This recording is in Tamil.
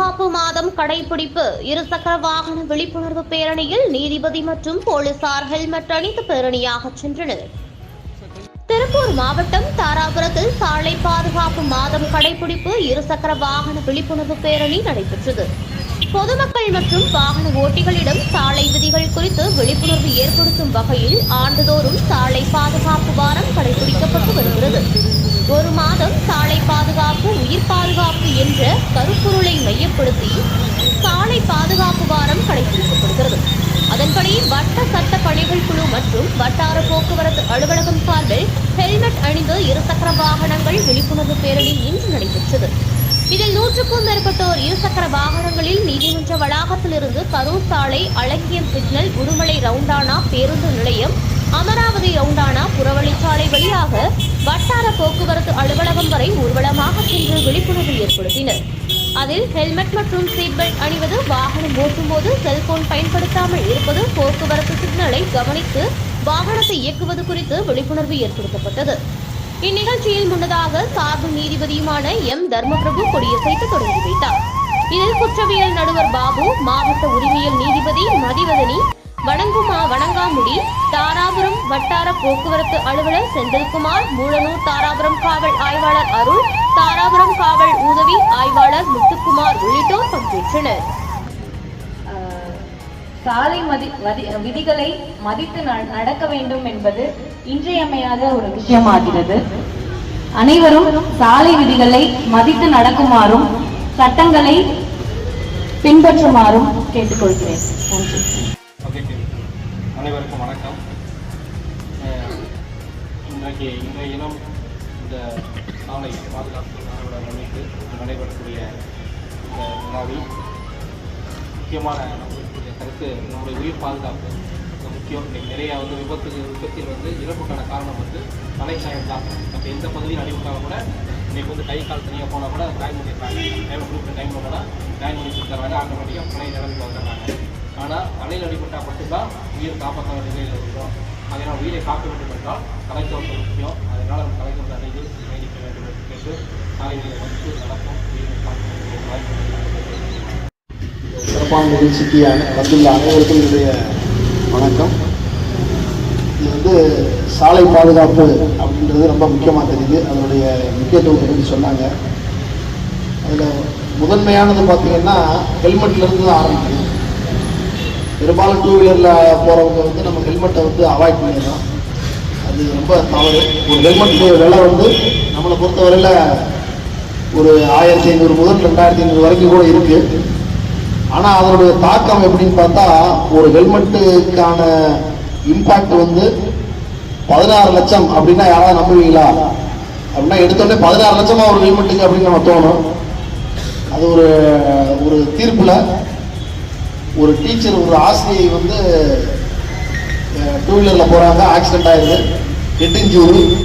பாதுகாப்பு மாதம் கடைபிடிப்பு. இருசக்கர வாகன விழிப்புணர்வு பேரணியில் நீதிபதி மற்றும் போலீசார் ஹெல்மெட் அணிந்து பேரணியாக சென்றனர். திருப்பூர் மாவட்டம் தாராபுரத்தில் சாலை பாதுகாப்பு மாதம் கடைபிடிப்பு இருசக்கர வாகன விழிப்புணர்வு பேரணி நடைபெற்றது. பொதுமக்கள் மற்றும் வாகன ஓட்டிகளிடம் சாலை விதிகள் குறித்து விழிப்புணர்வு ஏற்படுத்தும் வகையில் ஆண்டுதோறும் சாலை பாதுகாப்பு வாரம் கடைபிடிக்கப்பட்டு வருகிறது. ஒரு மாதம் சாலை பாதுகாப்பு உயிர் பாதுகாப்பு என்ற கருப்பொருளை மையப்படுத்தி சாலை பாதுகாப்பு வாரம் கடைபிடிக்கப்படுகிறது. அதன்படி வட்ட சட்ட பணிகள் குழு மற்றும் வட்டார போக்குவரத்து அலுவலகம் சார்பில் ஹெல்மெட் அணிந்து இருசக்கர வாகனங்கள் விழிப்புணர்வு பேரணி இன்று நடைபெற்றது. இதில் நூற்றுக்கும் மேற்பட்டோர் இருசக்கர வாகனங்களில் நீதிமன்ற வளாகத்திலிருந்து கரூர் சாலை அழகியம் சிக்னல் உடுமலை ரவுண்டானா பேருந்து நிலையம் அமராவதி ரவுண்டானா போக்குவரத்து அலுவலகம் வரை ஊர்வலமாக சென்று விழிப்புணர்வு ஏற்படுத்தினர். அதில் ஹெல்மெட் மற்றும் சீட் பெல்ட் அணிவது வாகனம் ஓட்டும்போது செல்போன் பயன்படுத்தாமல் இருப்பது போக்குவரத்து சிக்னலை கவனித்து வாகனத்தை இயக்குவது குறித்து விழிப்புணர்வு ஏற்படுத்தப்பட்டது. இந்நிகழ்ச்சியில் முன்னதாக சார்பு நீதிபதியுமான எம். தர்மபிரபு கொடியசைத்து தொடங்கி வைத்தார். இதில் குற்றவியல் நடுவர் பாபு மாவட்ட உரிமையல் நீதிபதி மதிவதனி வணங்குமா தாராபுரம் வட்டார போக்குவரத்து அலுவலர் செந்தில்குமார் மூலனூர் தாராபுரம் காவல் ஆய்வாளர் அருள் தாராபுரம் காவல் உதவி ஆய்வாளர் முத்துக்குமார் உள்ளிட்டோர் பங்கேற்றனர். சாலை மதி விதிகளை மதித்து நடக்க வேண்டும் என்பது இன்றியமையாத ஒரு விஷயமாகிறது. அனைவரும் சாலை விதிகளை மதித்து நடக்குமாறும் சட்டங்களை பின்பற்றுமாறும் கேட்டுக்கொள்கிறேன். நன்றி. அனைவருக்கும் வணக்கம். இன்றைக்கு இன்றைய இனம் இந்த சாலை பாதுகாப்பு நாளோட முன்னிட்டு நடைபெறக்கூடிய இந்த விழாவில் முக்கியமான நம்மளுடைய கருத்து நம்முடைய உயிர் பாதுகாப்பு முக்கியம். இன்னைக்கு நிறையா வந்து விபத்து விபத்தில் வந்து இறப்புக்கான காரணம் வந்து தலைச்சாயம் தான். அப்போ எந்த பகுதியில் அடிபட்டாலும் கூட இன்றைக்கு வந்து கை கால் தனியாக போனால் கூட காய் முடிக்கிறாங்க டைம் கொடுக்குற டைமில் கூட காய் முடி கொடுத்துறாங்க ஆட்டோமேட்டிக்காக பழைய நிலைமைக்கு வந்துடுறாங்க. ஆனால் தலையில் அடிபட்டால் மட்டும்தான் உயிர் காப்பாற்ற நிலையில் இருக்கிறோம். அதனால் உயிரை காக்க வேண்டும் என்றால் கலைத்தோட்டம் முக்கியம். அதனால் நம்ம கலைத்தோட்டம் அணிந்து பயணிக்க வேண்டும் என்று கேட்டு சாலைகளை வந்து நடக்கும் உயிரை காக்க வாய்ப்பு சிறப்பான நிகழ்ச்சிக்கு வந்துள்ள அனைவருக்கும் என்னுடைய வணக்கம். இது வந்து சாலை பாதுகாப்பு அப்படின்றது ரொம்ப முக்கியமாக தெரியுது. அதனுடைய முக்கியத்துவம் பற்றி சொன்னாங்க. அதில் முதன்மையானது பார்த்திங்கன்னா ஹெல்மெட்லேருந்து தான் ஆரம்பிக்கணும். பெரும்பாலும் டூ வீலரில் போகிறவங்க வந்து நம்ம ஹெல்மெட்டை வந்து அவாய்ட் பண்ணிடலாம். அது ரொம்ப தவறு. ஒரு ஹெல்மெட்டுடைய விலை வந்து நம்மளை பொறுத்தவரையில் ஒரு ஆயிரத்தி ஐநூறு முதல் ரெண்டாயிரத்தி ஐநூறு வரைக்கும் கூட இருக்குது ஆனால் அதனுடைய தாக்கம் எப்படின்னு பார்த்தா ஒரு ஹெல்மெட்டுக்கான இம்பேக்ட் வந்து பதினாறு லட்சம் அப்படின்னா யாராவது நம்புவீங்களா? அப்படின்னா எடுத்தோடனே பதினாறு லட்சமாக ஒரு ஹெல்மெட்டுக்கு அப்படின்னு நம்ம தோணும். அது ஒரு ஒரு தீர்ப்பில் ஒரு டீச்சர் ஒரு ஆசிரியை வந்து டூ வீலரில் போகிறாங்க ஆக்சிடென்ட் ஆயிடுது. Head injury